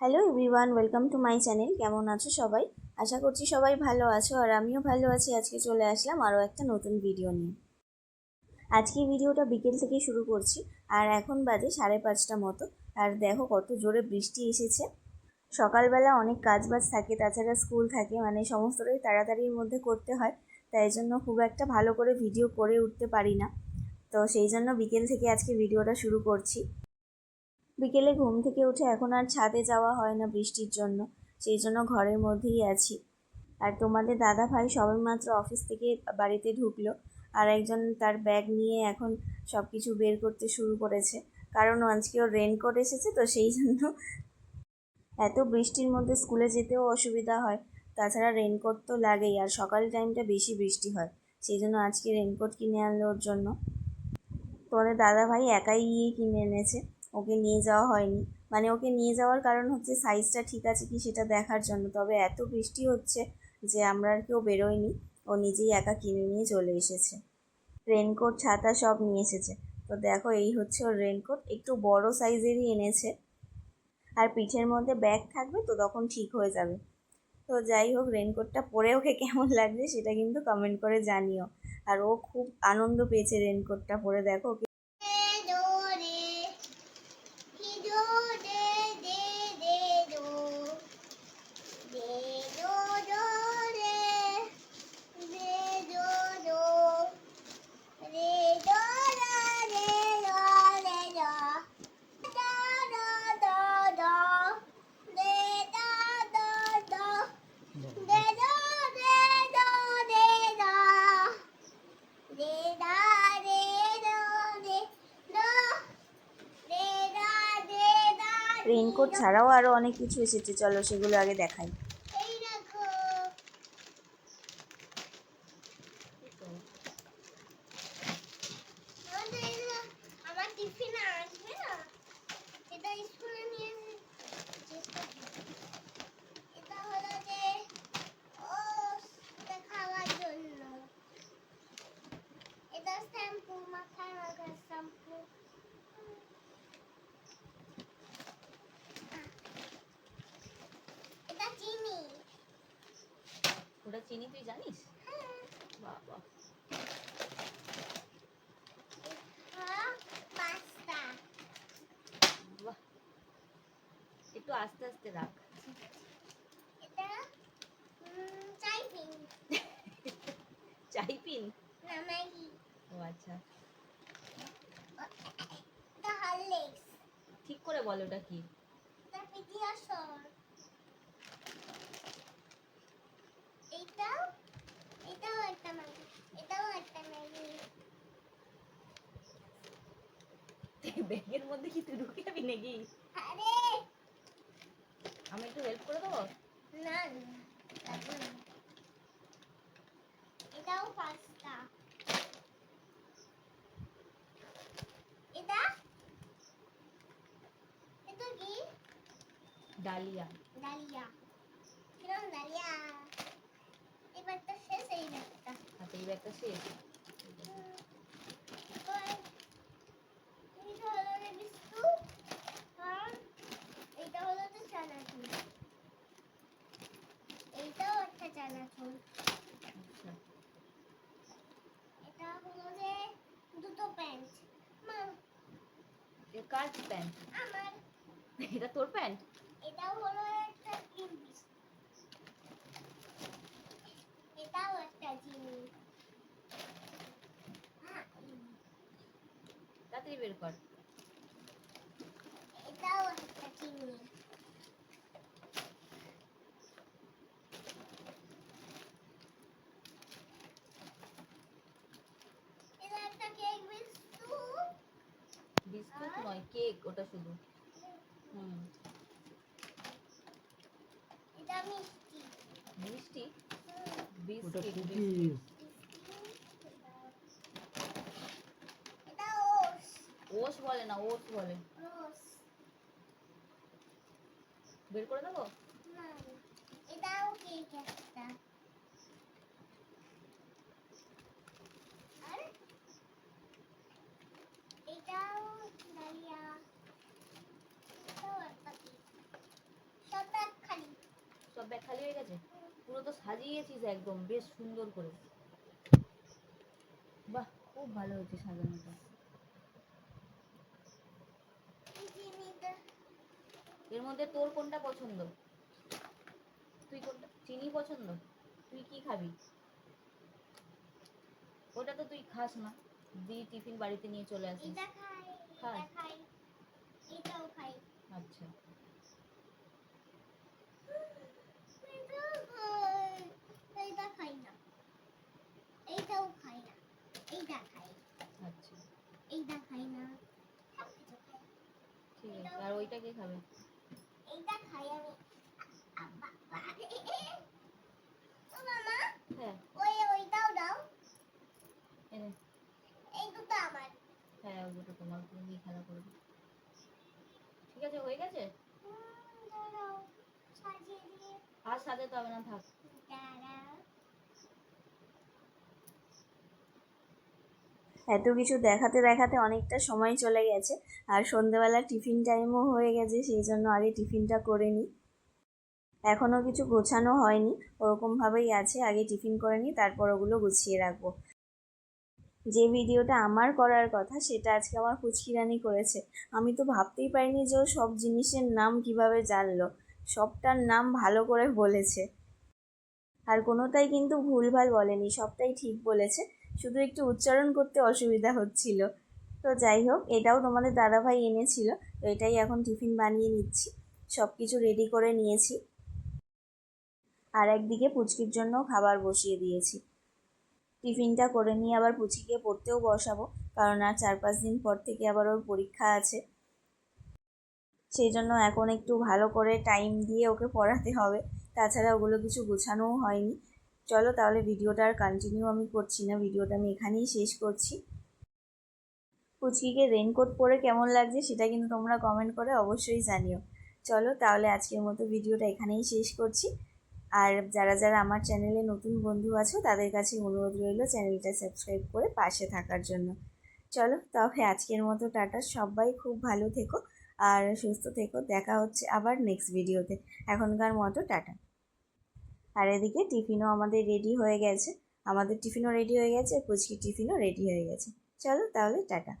Hello everyone welcome to my channel কেমন আছো সবাই? আশা করছি সবাই ভালো আছো আর আমিও ভালো আছি। আজকে চলে আসলাম আরও একটা নতুন ভিডিও নিয়ে। আজকে ভিডিওটা বিকেল থেকে শুরু করছি। আর এখন বাজে সাড়ে পাঁচটা মতো। আর দেখো কত জোরে বৃষ্টি এসেছে। সকালবেলা অনেক কাজ বাজ থাকে, তাছাড়া স্কুল থাকে মানে সমস্তটাই তাড়াতাড়ির মধ্যে করতে হয়। তাই জন্য খুব একটা ভালো করে ভিডিও করে উঠতে পারি না। তো সেই জন্য বিকেল থেকে আজকে ভিডিওটা শুরু করছি। বিকেলে ঘুম থেকে উঠে এখন আর ছাদে যাওয়া হয় না বৃষ্টির জন্য, সেই জন্য ঘরের মধ্যেই আছি। আর তোমাদের দাদা ভাই সবেমাত্র অফিস থেকে বাড়িতে ঢুকলো আর একজন তার ব্যাগ নিয়ে এখন সব কিছু বের করতে শুরু করেছে। কারণ আজকে ওর রেনকোট এসেছে তো সেই জন্য এত বৃষ্টির মধ্যে স্কুলে যেতেও অসুবিধা হয়। তাছাড়া রেনকোট তো লাগেই আর সকাল টাইমটা বেশি বৃষ্টি হয়, সেই জন্য আজকে রেনকোট কিনে আনলো ওর জন্য। তোমাদের দাদা ভাই একাই কিনে এনেছে। ওকে নিয়ে যাওয়া হয়নি। মানে ওকে নিয়ে যাওয়ার কারণ হচ্ছে সাইজটা ঠিক আছে কি সেটা দেখার জন্য। তবে এত বৃষ্টি হচ্ছে যে আমরা আর কেউ বেরোয়নি। ও নিজেই একা কিনে নিয়ে চলে এসেছে। রেনকোট ছাতা সব নিয়ে এসেছে। তো দেখো এই হচ্ছে ওর রেনকোট একটু বড় সাইজেরই এনেছে। আর পিঠের মধ্যে ব্যাগ থাকবে তো তখন ঠিক হয়ে যাবে। তো যাই হোক রেনকোটটা পরে ওকে কেমন লাগছে সেটা কিন্তু কমেন্ট করে জানিও। আর ও খুব আনন্দ পেয়েছে রেনকোটটা পরে। দেখো ওকে রেনকোট ছাড়াও আরও অনেক কিছু এসেছে চলো সেগুলো আগে দেখাই এই যে আমার টিফিন আসবে না এটা স্কুলে নিয়ে যেতে এটা হলো যে ও এটা খাওয়ার জন্য এটা শ্যাম্পু মাথায় মাখার শ্যাম্পু এটা চিনি ওটা চিনি তুই জানিস? বাবা। একটু আস্তে আস্তে রাখ। চাই পিন ও আচ্ছা। ঠিক করে বলো ওটা কি? পিডিয়াশোর এটাও একটা ম্যাগি এটাও একটা ম্যাগি ব্যাগের মধ্যে কি তুই ঢুকে যাবি নাকি? আরে! আমি একটু হেল্প করে দেবো? না। এটাও পাস্তা এটা? এটা কি? ডালিয়া। ডালিয়া কিরম ডালিয়া এবারটা শেষ এই ব্যাগটা আচ্ছা শেষ এইটাও একটা চানাচুর এটা হলো যে দুটো প্যান্ট মা কার প্যান্ট আমার এটা তোর প্যান্ট এটাও হলো একটা ক্রিম এটাও একটা জিনিস হ্যাঁ, তাড়াতাড়ি বের কর। এটাও একটা বিস্কুট বিস্কুট নয় কেক ওটা শুধু। হুম। এটা মিষ্টি। মিষ্টি? বিস্কিট কুকিজ এটা ওস ওস বলে না ওস বলে। বের করে দেবো না এটাও কেক একটা। আর এটাও ডালিয়া এটাও একটা কেক খালি হয়ে গেছে? পুরো তো সাজিয়েছিস একদম বেশ সুন্দর করে। বাহ খুব ভালো হয়েছে সাজানোটা এই চিনিটা এর মধ্যে তোর কোনটা পছন্দ? তুই কোনটা? চিনি পছন্দ? তুই কি খাবি? ওটা তো তুই খাস না। দি টিফিন বাড়িতে নিয়ে চলে আসিস। এটা খাই খাস? খাই। এটাও খাই। আচ্ছা। এইটা খাই না। এইটাও খাই না। এইটা খাই। আচ্ছা। এইটা খাই না। সব কিছু খাই। ঠিক আছে। আর ওইটা কে খাবে এইটা খাই আমি আ- বাবা। ও মামা হ্যাঁ ওই ওইটাও দাও এনে এই দুটো আমার হ্যাঁ ওই দুটো তোমার তুমি খেলা করবে ঠিক আছে হয়ে গেছে হুম, দাঁড়াও সাজিয়ে থাক। এত কিছু দেখাতে দেখাতে অনেকটা সময় চলে গেছে, আর সন্ধেবেলা টিফিন টাইমও হয়ে গেছে, সেই জন্য আগে টিফিনটা করে নিই। এখনও কিছু গোছানো হয়নি, ওরকমভাবেই আছে, আগে টিফিন করে নিই, তারপর ওগুলো গুছিয়ে রাখব। যে ভিডিওটা আমার করার কথা, সেটা আজকে আমার ফুচকিরানি করেছে। আমি তো ভাবতেই পারিনি যে ও সব জিনিসের নাম কীভাবে জানলো। সবটার নাম ভালো করে বলেছে। আর কোনোটাই কিন্তু ভুলভাল বলেনি, সবটাই ঠিক বলেছে। শুধু একটু উচ্চারণ করতে অসুবিধা হচ্ছিল। তো যাই হোক, এটাও তোমাদের দাদাভাই এনেছিল। তো এটাই এখন টিফিন বানিয়ে নিচ্ছি। সব কিছু রেডি করে নিয়েছি। আর একদিকে পুচকির জন্য খাবার বসিয়ে দিয়েছি। টিফিনটা করে নিয়ে আবার পুচকিকে পড়তেও বসাবো, কারণ আর চার পাঁচ দিন পর থেকে আবার ওর পরীক্ষা আছে। সেই জন্য এখন একটু ভালো করে টাইম দিয়ে ওকে পড়াতে হবে। তাছাড়া ওগুলো কিছু গোছানোও হয়নি। চলো তাহলে ভিডিওটা আর কন্টিনিউ আমি করছি না। ভিডিওটা আমি এখানেই শেষ করছি। পুচকিকে রেনকোট পরে কেমন লাগছে সেটা কিন্তু তোমরা কমেন্ট করে অবশ্যই জানিও। চলো তাহলে আজকের মতো ভিডিওটা এখানেই শেষ করছি। আর যারা যারা আমার চ্যানেলে নতুন বন্ধু আছো, তাদের কাছে অনুরোধ রইল চ্যানেলটা সাবস্ক্রাইব করে পাশে থাকার জন্য। চলো তবে আজকের মতো টাটা। সবাই খুব ভালো থেকো। আর সুস্থ থেকো। দেখা হচ্ছে আবার নেক্সট ভিডিওতে এখনকার মতো টাটা। আর এদিকে টিফিনও আমাদের রেডি হয়ে গেছে। আমাদের টিফিনও রেডি হয়ে গেছে ফুচকি টিফিনও রেডি হয়ে গেছে। চলো তাহলে টাটা।